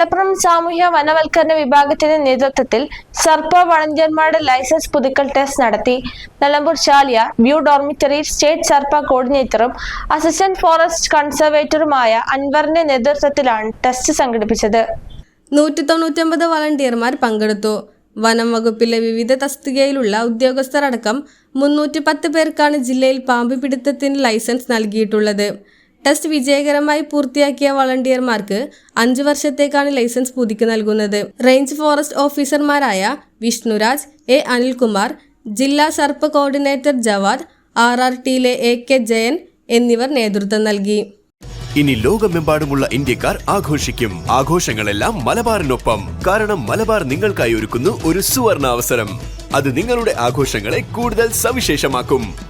Malappuram സാമൂഹ്യ വനവൽക്കരണ വിഭാഗത്തിന്റെ നേതൃത്വത്തിൽ സർപ്പ വളണ്ടിയർമാരുടെ ലൈസൻസ് പുതുക്കൽ ടെസ്റ്റ് നടത്തി. Nilambur Chaliya view dormitory state Sarpa കോർഡിനേറ്ററും assistant forest കൺസർവേറ്ററുമായ അൻവറിന്റെ നേതൃത്വത്തിലാണ് ടെസ്റ്റ് സംഘടിപ്പിച്ചത്. നൂറ്റി തൊണ്ണൂറ്റൊമ്പത് വളണ്ടിയർമാർ പങ്കെടുത്തു. വനം വകുപ്പിലെ വിവിധ തസ്തികയിലുള്ള ഉദ്യോഗസ്ഥരടക്കം മുന്നൂറ്റി പത്ത് പേർക്കാണ് ജില്ലയിൽ പാമ്പ് പിടുത്തത്തിന് ലൈസൻസ് നൽകിയിട്ടുള്ളത്. ടെസ്റ്റ് വിജയകരമായി പൂർത്തിയാക്കിയ വളണ്ടിയർമാർക്ക് അഞ്ചു വർഷത്തേക്കാണ് ലൈസൻസ് പുതുക്കി നൽകുന്നത്. റേഞ്ച് ഫോറസ്റ്റ് ഓഫീസർമാരായ വിഷ്ണുരാജ് എ. അനിൽകുമാർ ജില്ലാ Sarpa coordinator Jawad R R ടിയിലെ A. K. Jayan എന്നിവർ നേതൃത്വം നൽകി. ഇനി ലോകമെമ്പാടുമുള്ള ഇന്ത്യക്കാർ ആഘോഷിക്കും. ആഘോഷങ്ങളെല്ലാം മലബാറിനൊപ്പം. കാരണം മലബാർ നിങ്ങൾക്കായി ഒരുക്കുന്നു ഒരു സുവർണ അവസരം അത് നിങ്ങളുടെ ആഘോഷങ്ങളെ കൂടുതൽ സവിശേഷമാക്കും.